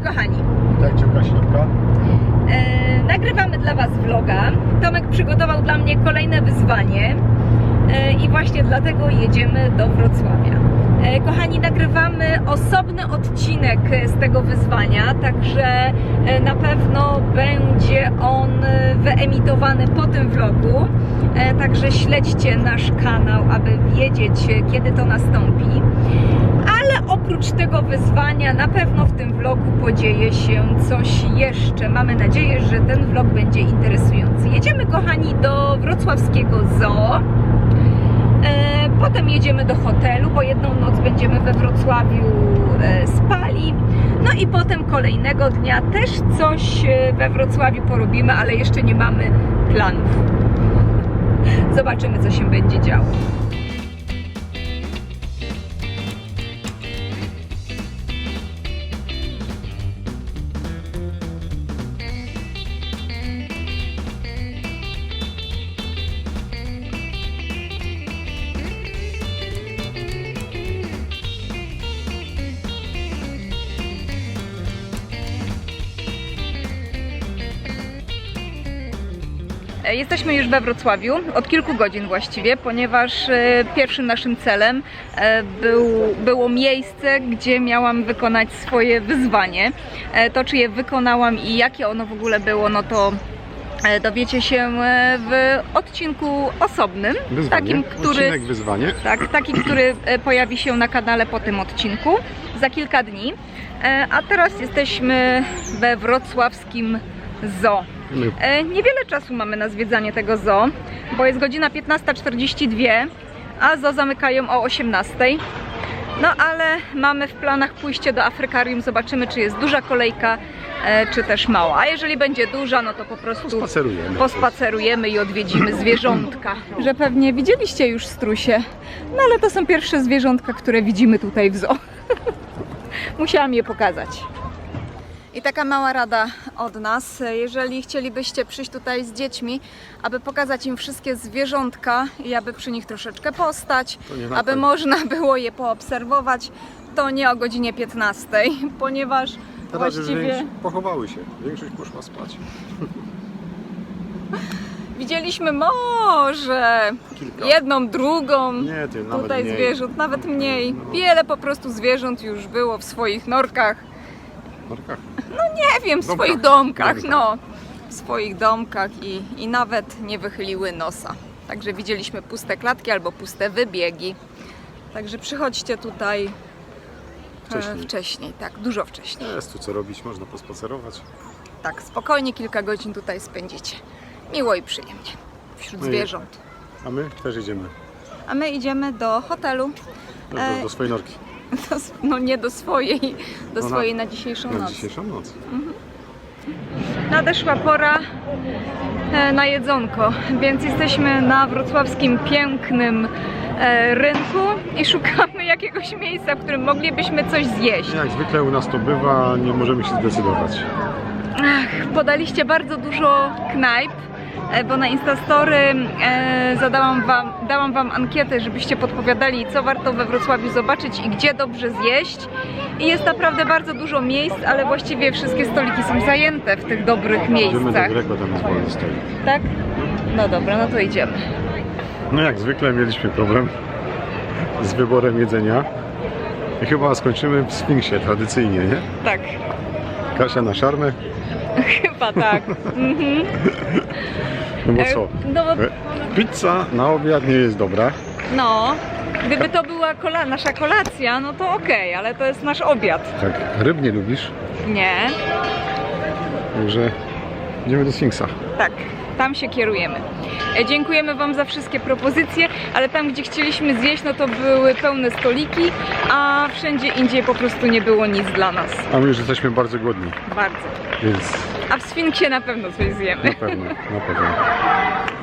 Cześć kochani! Witajcie u Kaśniaka. E, nagrywamy dla Was vloga. Tomek przygotował dla mnie kolejne wyzwanie e, i właśnie dlatego jedziemy do Wrocławia. E, kochani, nagrywamy osobny odcinek z tego wyzwania, także e, na pewno będzie on wyemitowany po tym vlogu. E, Także śledźcie nasz kanał, aby wiedzieć, kiedy to nastąpi. Ale oprócz tego wyzwania, na pewno w tym vlogu podzieje się coś jeszcze. Mamy nadzieję, że ten vlog będzie interesujący. Jedziemy, kochani, do wrocławskiego zoo. Potem jedziemy do hotelu, bo jedną noc będziemy we Wrocławiu e, spali. No i potem kolejnego dnia też coś e, we Wrocławiu porobimy, ale jeszcze nie mamy planów. Zobaczymy, co się będzie działo. Jesteśmy już we Wrocławiu od kilku godzin właściwie, ponieważ e, pierwszym naszym celem e, był, było miejsce, gdzie miałam wykonać swoje wyzwanie. E, To, czy je wykonałam i jakie ono w ogóle było, no to e, dowiecie się e, w odcinku osobnym, Wyzwanie. takim, który Odcinek wyzwanie. tak, taki, który e, pojawi się na kanale po tym odcinku za kilka dni. E, A teraz jesteśmy we wrocławskim zoo. E, Niewiele czasu mamy na zwiedzanie tego zoo, bo jest godzina 15.42, a zoo zamykają o 18.00. No ale mamy w planach pójście do Afrykarium, zobaczymy czy jest duża kolejka, e, czy też mała. A jeżeli będzie duża, no to po prostu spacerujemy. pospacerujemy i odwiedzimy zwierzątka. Że pewnie widzieliście już strusie, no ale to są pierwsze zwierzątka, które widzimy tutaj w zoo. Musiałam je pokazać. I taka mała rada od nas, jeżeli chcielibyście przyjść tutaj z dziećmi, aby pokazać im wszystkie zwierzątka i aby przy nich troszeczkę postać, aby można było je poobserwować, to nie o godzinie 15, ponieważ Teraz już właściwie... większość pochowały się. Większość poszła spać. Widzieliśmy może Kilka. jedną, drugą. Nie, ty Tutaj mniej. zwierząt, nawet mniej. No. Wiele po prostu zwierząt już było w swoich norkach. Norkach. Nie wiem, w Domkach. swoich domkach, Domkach. no. W swoich domkach i, i nawet nie wychyliły nosa. Także widzieliśmy puste klatki albo puste wybiegi. Także przychodźcie tutaj e, Wcześniej. wcześniej, tak, dużo wcześniej. Jest tu co robić, można pospacerować. Tak, spokojnie kilka godzin tutaj spędzicie. Miło i przyjemnie wśród No i- zwierząt. A my też idziemy A my idziemy do hotelu. do, E, do swojej norki Do, no nie do swojej, do No na- swojej na dzisiejszą na noc. dzisiejszą noc. Nadeszła pora e, na jedzonko, więc jesteśmy na wrocławskim pięknym e, rynku i szukamy jakiegoś miejsca, w którym moglibyśmy coś zjeść. Jak zwykle u nas to bywa, nie możemy się zdecydować. Ach, podaliście bardzo dużo knajp, bo na Instastory e, zadałam wam, dałam wam ankietę, żebyście podpowiadali, co warto we Wrocławiu zobaczyć i gdzie dobrze zjeść. I jest naprawdę bardzo dużo miejsc, ale właściwie wszystkie stoliki są zajęte w tych dobrych Idziemy do miejscach. Tam jest wolny stoi. Tak? No dobra, no to idziemy. No jak zwykle mieliśmy problem z wyborem jedzenia. I chyba skończymy w Sfinksie tradycyjnie, nie? Tak, Kasia na szarmę. chyba tak. Mhm. No bo E, co? No, bo- E, Pizza na obiad nie jest dobra. no, gdyby to była kola- nasza kolacja, no to okej, ale to jest nasz obiad. Tak, ryb nie lubisz, Nie, także idziemy do Sfinksa. tak, tam się kierujemy. E, Dziękujemy Wam za wszystkie propozycje, ale tam, gdzie chcieliśmy zjeść, no to były pełne stoliki, a wszędzie indziej po prostu nie było nic dla nas. A my już jesteśmy bardzo głodni, Bardzo. więc A w Sfinksie na pewno coś zjemy. na pewno, na pewno.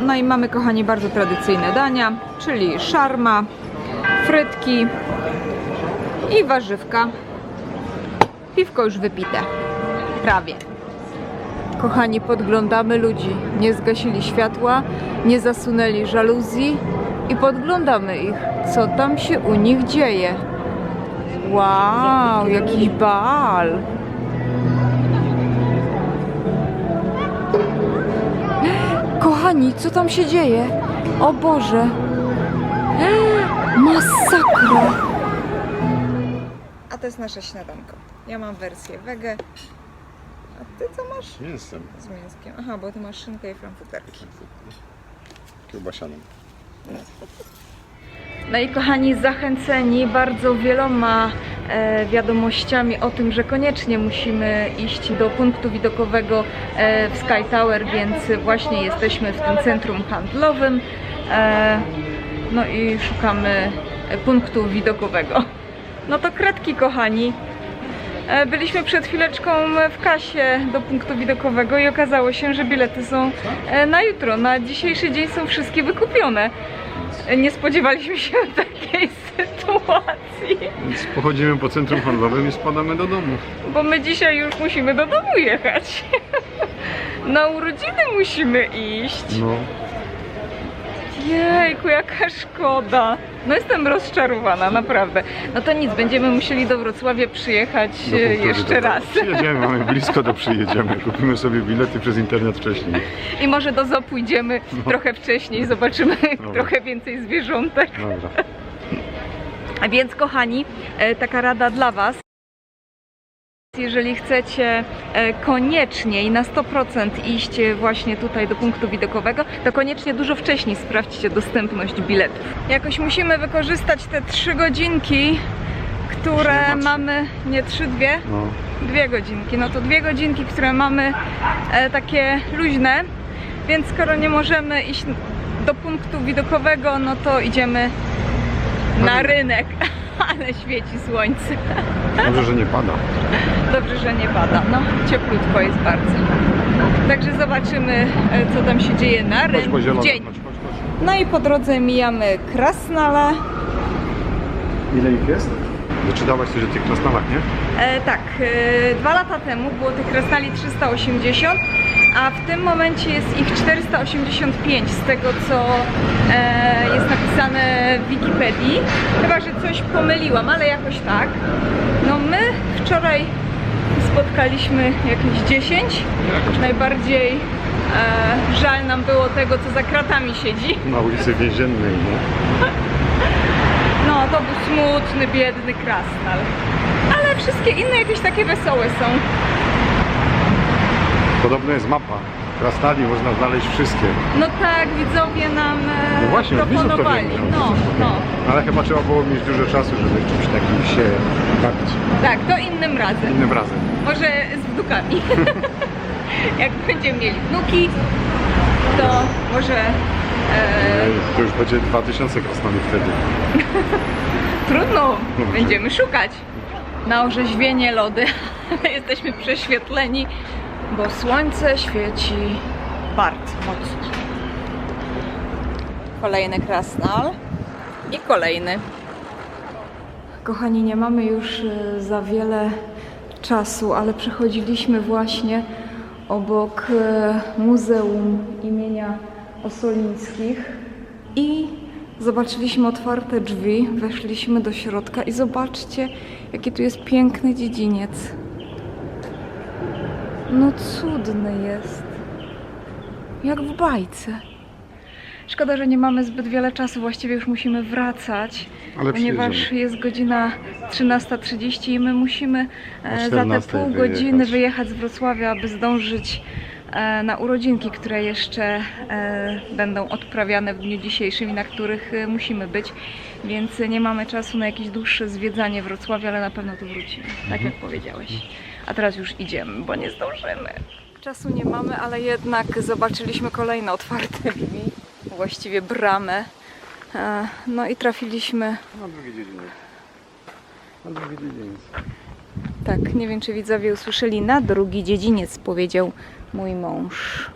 No i mamy, kochani, bardzo tradycyjne dania, czyli szarma, frytki i warzywka. Piwko już wypite. Prawie. Kochani, podglądamy ludzi. Nie zgasili światła, nie zasunęli żaluzji i podglądamy ich. Co tam się u nich dzieje? Wow, jakiś bal. Kochani, co tam się dzieje? O Boże! Masakra! A to jest nasze śniadanko. Ja mam wersję wege, a ty co masz? Mięsem. Z mięskiem. Aha, bo ty masz szynkę i frankfurterki. Kiełbasianą. No i kochani, zachęceni bardzo wieloma e, wiadomościami o tym, że koniecznie musimy iść do punktu widokowego e, w Sky Tower, więc właśnie jesteśmy w tym centrum handlowym. E, no i szukamy punktu widokowego. No to kredki, kochani. E, Byliśmy przed chwileczką w kasie do punktu widokowego i okazało się, że bilety są e, na jutro. Na dzisiejszy dzień są wszystkie wykupione. E, Nie spodziewaliśmy się takiej sytuacji, Więc pochodzimy po centrum handlowym i spadamy do domu. bo my dzisiaj już musimy do domu jechać. Na urodziny musimy iść. No. Jejku, jaka szkoda. No jestem rozczarowana, naprawdę. No to nic, będziemy musieli do Wrocławia przyjechać do e, punktu jeszcze raz. Przyjedziemy, mamy blisko, to przyjedziemy. Kupimy sobie bilety przez internet wcześniej. I może do zoo pójdziemy trochę wcześniej, zobaczymy Dobra. trochę więcej zwierzątek. Dobra. A więc kochani, e, taka rada dla Was. Jeżeli chcecie e, koniecznie i na 100% iść właśnie tutaj do punktu widokowego, to koniecznie dużo wcześniej sprawdźcie dostępność biletów. Jakoś musimy wykorzystać te trzy godzinki, które Trzy, dwa, mamy, nie trzy, dwie, No. dwie godzinki. No to dwie godzinki, które mamy takie luźne, więc skoro nie możemy iść do punktu widokowego, no to idziemy na rynek. Ale świeci słońce. Dobrze, że nie pada. Dobrze, że nie pada. No, cieplutko jest bardzo. Także zobaczymy, e, co tam się dzieje na rynku w dzień. No i po drodze mijamy Krasnale. Ile ich jest? Doczytałaś coś o tych krasnalach, nie? E, tak, e, dwa lata temu było tych krasnali 380, a w tym momencie jest ich 485 z tego co e, jest napisane w Wikipedii. Chyba, że coś pomyliłam, ale jakoś tak. No my wczoraj spotkaliśmy jakieś 10. Najbardziej e, żal nam było tego, co za kratami siedzi. Na ulicy Więziennej, nie? No, to był smutny, biedny krasnal. Ale wszystkie inne jakieś takie wesołe są. Podobno jest mapa. Krasnali można znaleźć wszystkie. No tak, widzowie nam e, No właśnie, od widzów to proponowali. wiem. No, no. Ale chyba trzeba było mieć dużo czasu, żeby czymś takim się bawić. Tak, to innym razem. Innym razem. Może z wnukami. Jak będziemy mieli wnuki, to może e, To już będzie 2000 krasnali wtedy. trudno, No, będziemy szukać. Na orzeźwienie lody, jesteśmy prześwietleni, bo słońce świeci bardzo mocno. Kolejny krasnal i kolejny. Kochani, nie mamy już e, za wiele czasu, ale przechodziliśmy właśnie obok e, Muzeum imienia Osolińskich i zobaczyliśmy otwarte drzwi, weszliśmy do środka i zobaczcie, jaki tu jest piękny dziedziniec. No cudny jest. Jak w bajce. Szkoda, że nie mamy zbyt wiele czasu, właściwie już musimy wracać, Ale ponieważ przyjedziemy. jest godzina 13.30 i my musimy e, za te 14:00 pół godziny wyjechać. wyjechać z Wrocławia, aby zdążyć na urodzinki, które jeszcze e, będą odprawiane w dniu dzisiejszym i na których e, musimy być, więc nie mamy czasu na jakieś dłuższe zwiedzanie Wrocławia, ale na pewno tu wrócimy, tak jak powiedziałeś. A teraz już idziemy, bo nie zdążymy. Czasu nie mamy, ale jednak zobaczyliśmy kolejne otwarte drzwi, właściwie bramę. E, No i trafiliśmy Na drugi dziedziniec. Na drugi dziedziniec. Tak, nie wiem czy widzowie usłyszeli, na drugi dziedziniec powiedział mój mąż.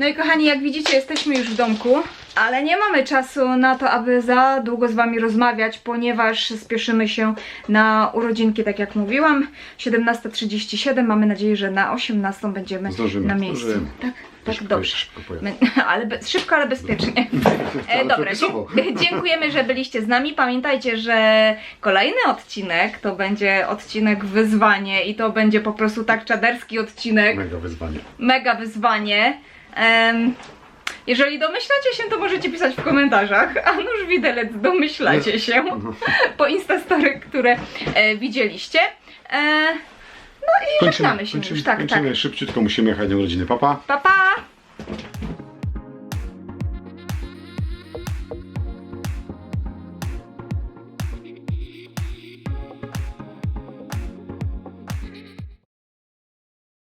No i kochani, jak widzicie, jesteśmy już w domku, ale nie mamy czasu na to, aby za długo z Wami rozmawiać, ponieważ spieszymy się na urodzinki, tak jak mówiłam. 17.37, mamy nadzieję, że na 18.00 będziemy Zdążymy, na miejscu. zdążymy. Tak, tak, Szybko dobrze. szybko ale be, szybko, ale bezpiecznie. E, Ale dobra, dziękujemy, że byliście z nami. Pamiętajcie, że kolejny odcinek to będzie odcinek wyzwanie i to będzie po prostu tak czaderski odcinek, Mega wyzwanie. mega wyzwanie. Jeżeli domyślacie się, to możecie pisać w komentarzach, a nuż widelec domyślacie się po instastory, które e, widzieliście. E, no i kończymy, żegnamy się kończymy, już. Tak, kończymy tak. szybciutko, musimy jechać na urodziny. Papa! Papa! Pa.